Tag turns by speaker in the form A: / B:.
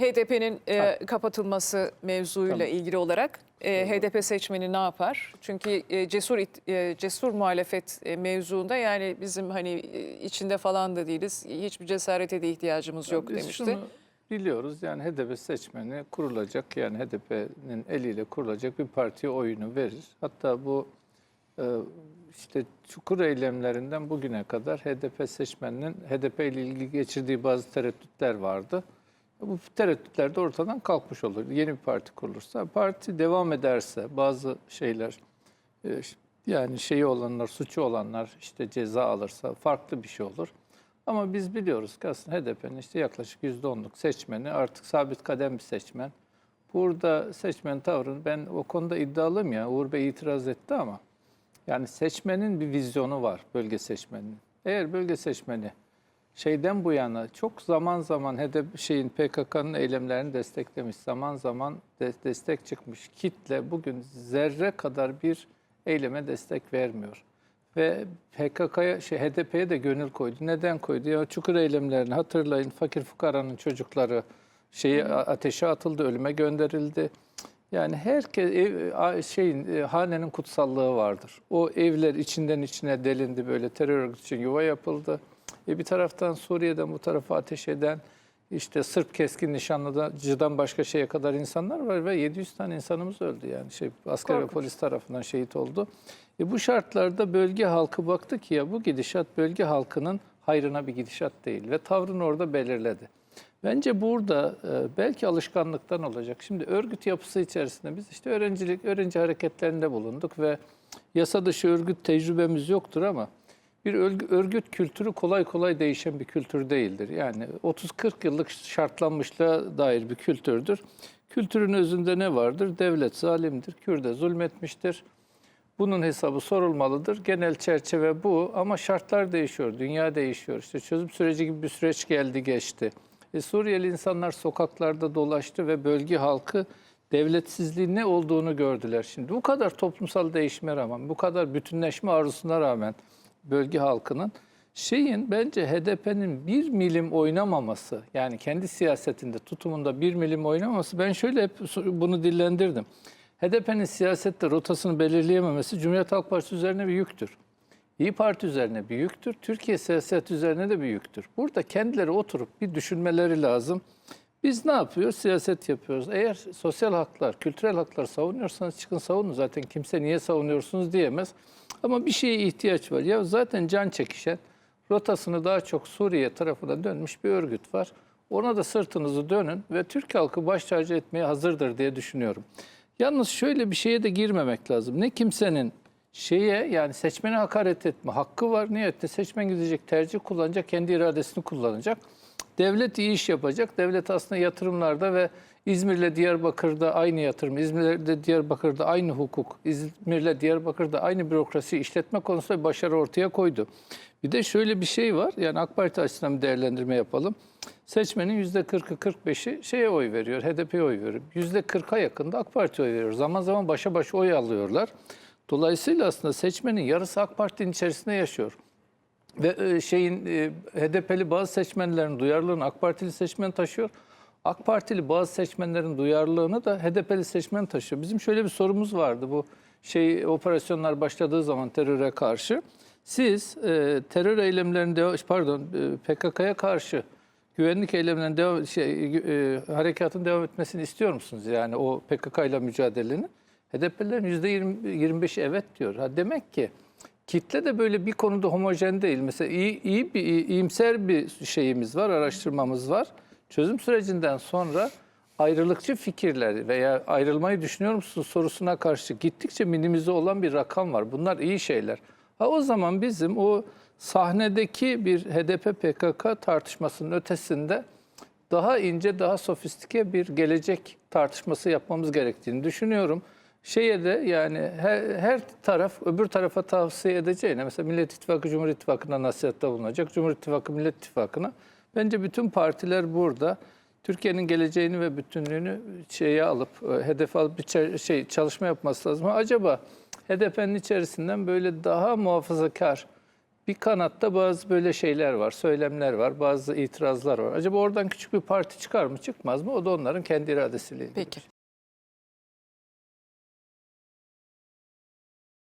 A: HDP'nin e, kapatılması mevzuyla
B: Tamam.
A: ilgili olarak e, HDP seçmeni ne yapar? Çünkü e, cesur it- e, cesur muhalefet e, mevzuunda yani bizim hani e, içinde falan da değiliz. Hiçbir cesarete de ihtiyacımız yok
B: Biz
A: demişti.
B: şunu biliyoruz yani HDP seçmeni kurulacak yani HDP'nin eliyle kurulacak bir partiye oyunu verir. Hatta bu e, işte çukur eylemlerinden bugüne kadar HDP seçmeninin HDP ile ilgili geçirdiği bazı tereddütler vardı. Bu tereddütler de ortadan kalkmış olur. Yeni bir parti kurulursa, parti devam ederse bazı şeyler e, yani şeyi olanlar, suçu olanlar işte ceza alırsa farklı bir şey olur. Ama biz biliyoruz ki aslında HDP'nin işte yaklaşık %10'luk seçmeni artık sabit kadem bir seçmen. Burada seçmen tavrını ben o konuda iddialıyım ya Uğur Bey itiraz etti ama yani seçmenin bir vizyonu var bölge seçmeninin. Eğer bölge seçmeni şeyden bu yana çok zaman zaman HDP şeyin PKK'nın eylemlerini desteklemiş, zaman zaman de- destek çıkmış kitle bugün zerre kadar bir eyleme destek vermiyor. Ve PKK'ya, şey, HDP'ye de gönül koydu. Neden koydu? Ya çukur eylemlerini hatırlayın. Fakir fukaranın çocukları şeyi ateşe atıldı, ölüme gönderildi. Yani herkes ev, şeyin e, hanenin kutsallığı vardır. O evler içinden içine delindi böyle terör örgütü için yuva yapıldı. E bir taraftan Suriye'den bu tarafa ateş eden işte Sırp keskin nişanlıcıdan başka şeye kadar insanlar var ve 700 tane insanımız öldü yani şey asker ve
A: Korkunç.
B: polis tarafından şehit oldu. E bu şartlarda bölge halkı baktı ki ya bu gidişat bölge halkının hayrına bir gidişat değil ve tavrını orada belirledi. Bence burada e, belki alışkanlıktan olacak. Şimdi örgüt yapısı içerisinde biz işte öğrencilik, öğrenci hareketlerinde bulunduk ve yasa dışı örgüt tecrübemiz yoktur ama bir örgü- örgüt kültürü kolay kolay değişen bir kültür değildir. Yani 30-40 yıllık şartlanmışlığa dair bir kültürdür. Kültürün özünde ne vardır? Devlet zalimdir, Kürde zulmetmiştir. Bunun hesabı sorulmalıdır. Genel çerçeve bu ama şartlar değişiyor, dünya değişiyor. İşte çözüm süreci gibi bir süreç geldi geçti. E, Suriyeli insanlar sokaklarda dolaştı ve bölge halkı devletsizliğin ne olduğunu gördüler. Şimdi bu kadar toplumsal değişime rağmen, bu kadar bütünleşme arzusuna rağmen bölge halkının şeyin bence HDP'nin bir milim oynamaması yani kendi siyasetinde tutumunda bir milim oynamaması ben şöyle hep bunu dillendirdim. HDP'nin siyasette rotasını belirleyememesi Cumhuriyet Halk Partisi üzerine bir yüktür. İyi Parti üzerine bir yüktür. Türkiye siyaset üzerine de bir yüktür. Burada kendileri oturup bir düşünmeleri lazım. Biz ne yapıyoruz? Siyaset yapıyoruz. Eğer sosyal haklar, kültürel haklar savunuyorsanız çıkın savunun. Zaten kimse niye savunuyorsunuz diyemez. Ama bir şeye ihtiyaç var. Ya zaten can çekişen, rotasını daha çok Suriye tarafına dönmüş bir örgüt var. Ona da sırtınızı dönün ve Türk halkı baş tacı etmeye hazırdır diye düşünüyorum. Yalnız şöyle bir şeye de girmemek lazım. Ne kimsenin şeye yani seçmene hakaret etme hakkı var. Niyette seçmen gidecek, tercih kullanacak, kendi iradesini kullanacak. Devlet iyi iş yapacak. Devlet aslında yatırımlarda ve İzmir'le Diyarbakır'da aynı yatırım, İzmir'le Diyarbakır'da aynı hukuk, İzmir'le Diyarbakır'da aynı bürokrasi işletme konusunda başarı ortaya koydu. Bir de şöyle bir şey var. Yani AK Parti açısından bir değerlendirme yapalım. Seçmenin %40'ı 45'i şeye oy veriyor, HDP'ye oy veriyor. %40'a yakında AK Parti'ye oy veriyor. Zaman zaman başa baş oy alıyorlar. Dolayısıyla aslında seçmenin yarısı AK Parti'nin içerisinde yaşıyor. Ve e, şeyin e, HDP'li bazı seçmenlerin duyarlılığını AK Partili seçmen taşıyor. AK Partili bazı seçmenlerin duyarlılığını da HDP'li seçmen taşıyor. Bizim şöyle bir sorumuz vardı bu şey operasyonlar başladığı zaman teröre karşı. Siz e, terör eylemlerinin devam, pardon e, PKK'ya karşı güvenlik eylemlerinin devam, şey, e, harekatın devam etmesini istiyor musunuz? Yani o PKK ile mücadelenin. HDP'lilerin %25'i evet diyor. Ha, demek ki kitle de böyle bir konuda homojen değil. Mesela iyi, iyi bir iyi- iyimser bir şeyimiz var, araştırmamız var. Çözüm sürecinden sonra ayrılıkçı fikirler veya ayrılmayı düşünüyor musunuz sorusuna karşı gittikçe minimize olan bir rakam var. Bunlar iyi şeyler. Ha o zaman bizim o sahnedeki bir HDP PKK tartışmasının ötesinde daha ince, daha sofistike bir gelecek tartışması yapmamız gerektiğini düşünüyorum. Şeye de yani her, her taraf öbür tarafa tavsiye edeceğine mesela Millet İttifakı Cumhur İttifakı'na nasihatte bulunacak. Cumhur İttifakı Millet İttifakı'na. Bence bütün partiler burada Türkiye'nin geleceğini ve bütünlüğünü şeye alıp e, hedef alıp bir şey çalışma yapması lazım. Acaba HDP'nin içerisinden böyle daha muhafazakar Bir kanatta bazı böyle şeyler var, söylemler var, bazı itirazlar var. Acaba oradan küçük bir parti çıkar mı çıkmaz mı? O da onların kendi iradesiyle ilgili.
A: Peki.